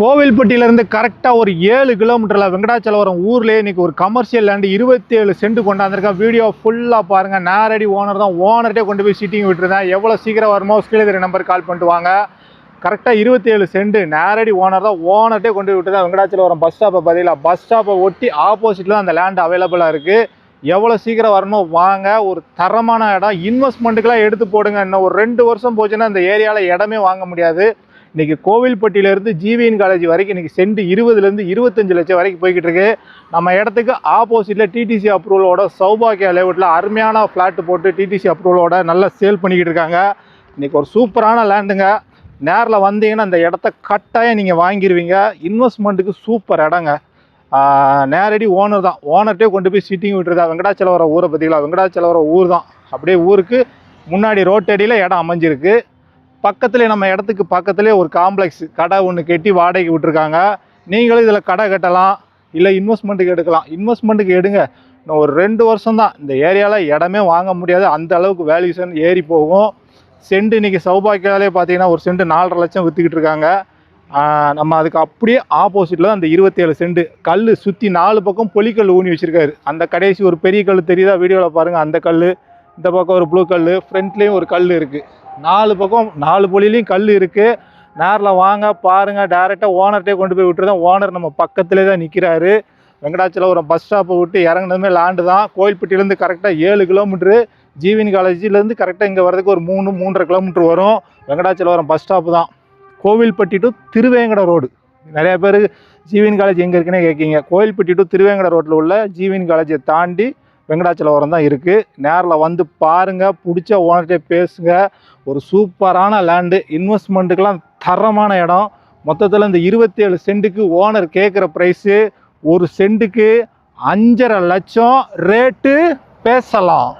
கோவில்பட்டியிலேருந்து கரெக்டாக ஒரு ஏழு கிலோமீட்டரில் வெங்கடாச்சலவரம் ஊர்லேயே இன்னைக்கு ஒரு கமர்ஷியல் லேண்டு இருபத்தி ஏழு சென்ட் கொண்டாந்துருக்கேன். வீடியோ ஃபுல்லாக பாருங்கள் நேரடி ஓனர் தான். ஓனர்கிட்டே கொண்டு போய் சீட்டிங் விட்டுருந்தேன். எவ்வளோ சீக்கிரம் வருமோ ஸ்கீழ் நம்பர் கால் பண்ணிட்டு வாங்க. கரெக்டாக இருபத்தி ஏழு சென்ட். நேரடி ஓனர் தான். ஓனர்கிட்டே கொண்டு போய் விட்டுருந்தேன். வெங்கடாச்சலவரம் பஸ் ஸ்டாப்பை பதிலா. பஸ் ஸ்டாப்பை ஒட்டி ஆப்போசிட்டில் தான் அந்த லேண்ட் அவைலபிளாக இருக்குது எவ்வளோ சீக்கிரம் வரணும் வாங்க. ஒரு தரமான இடம். இன்வெஸ்ட்மெண்ட்டுக்கெலாம் எடுத்து போடுங்க. இன்னும் ஒரு ரெண்டு வருஷம் போச்சுன்னா இந்த ஏரியாவில் இடமே வாங்க முடியாது. இன்றைக்கி கோவில்பட்டியிலேருந்து ஜிவிஎன் காலேஜ் வரைக்கும் இன்றைக்கி சென்ட் இருபதுலேருந்து இருபத்தஞ்சு லட்சம் வரைக்கும் போய்கிட்டு இருக்கு நம்ம இடத்துக்கு ஆப்போசிட்டில் டிடிசி அப்ரூவலோட சௌபாகியா லேவுட்டில் அருமையான ஃப்ளாட் போட்டு டிடிசி அப்ரூவலோட நல்லா சேல் பண்ணிக்கிட்டு இருக்காங்க. இன்னைக்கு ஒரு சூப்பரான லேண்டுங்க நேரில் வந்தீங்கன்னா அந்த இடத்த கட்டாயம் நீங்கள் வாங்கிடுவீங்க இன்வெஸ்ட்மெண்ட்டுக்கு சூப்பர் இடங்க. நேரடி ஓனர் தான். ஓனர்கிட்டே கொண்டு போய் சிட்டிங் விட்டுருதா? வெங்கடாச்சலவரம் ஊரை பார்த்தீங்களா வெங்கடாச்சலவரம் ஊர் தான் அப்படியே ஊருக்கு முன்னாடி ரோட்டடியில் இடம் அமைஞ்சிருக்கு. பக்கத்துலேயே நம்ம இடத்துக்கு பக்கத்துலேயே ஒரு காம்ப்ளெக்ஸ் கடை ஒன்று கட்டி வாடகைக்கு விட்டுருக்காங்க. நீங்களும் இதில் கடை கட்டலாம் இல்லை இன்வெஸ்ட்மெண்ட்டுக்கு எடுக்கலாம். இன்வெஸ்ட்மெண்ட்டுக்கு எடுங்க. இன்னும் ஒரு ரெண்டு வருஷம் தான் இந்த ஏரியாவில் இடமே வாங்க முடியாது. அந்த அளவுக்கு வேல்யூஷன் ஏறி போகும். சென்ட் இன்றைக்கி சௌபாக்கியாலே பார்த்தீங்கன்னா ஒரு சென்ட் நாலரை லட்சம் விற்றுக்கிட்டு இருக்காங்க. நம்ம அதுக்கு அப்படியே ஆப்போசிட்டில் அந்த இருபத்தேழு சென்ட் கல் சுற்றி நாலு பக்கம் பொலிக்கல் ஊனி வச்சுருக்காரு. அந்த கடைசி ஒரு பெரிய கல் தெரியுதா? வீடியோவில் பாருங்கள் அந்த கல் இந்த பக்கம் ஒரு ப்ளூ கல் ஃப்ரண்ட்லேயும் ஒரு கல் இருக்குது நாலு பக்கம் நாலு பொழிலையும் கல் இருக்குது நேரில் வாங்க பாருங்கள் டேரெக்டாக ஓனர்கிட்டே கொண்டு போய் விட்டுருந்தோம் ஓனர் நம்ம பக்கத்துலேயே தான் நிற்கிறாரு வெங்கடாச்சலபுரம் பஸ் ஸ்டாப்பை விட்டு இறங்குனதுமே லேண்டு தான். கோயில்பட்டியிலேருந்து கரெக்டாக ஏழு கிலோமீட்ரு ஜீவின் காலேஜ்லேருந்து கரெக்டாக இங்கே வரதுக்கு ஒரு மூணு மூன்றரை கிலோமீட்டர் வரும். வெங்கடாச்சலபுரம் பஸ் ஸ்டாப்பு தான். கோவில்பட்டி டு திருவேங்கட ரோடு நிறைய பேர் ஜீவின் காலேஜ் எங்கே இருக்குன்னே கேட்கீங்க கோயில்பட்டி டு திருவேங்கட ரோட்டில் உள்ள ஜீவின் காலேஜை தாண்டி வெங்கடாச்சலபுரம் தான் இருக்குது நேரில் வந்து பாருங்கள் பிடிச்ச ஓனர்கிட்ட பேசுங்க. ஒரு சூப்பரான லேண்டு இன்வெஸ்ட்மெண்ட்டுக்கெலாம் தரமான இடம். மொத்தத்தில் இந்த இருபத்தி ஏழு சென்ட்டுக்கு ஓனர் கேட்குற ப்ரைஸு ஒரு சென்ட்டுக்கு அஞ்சரை லட்சம் ரேட்டு பேசலாம்.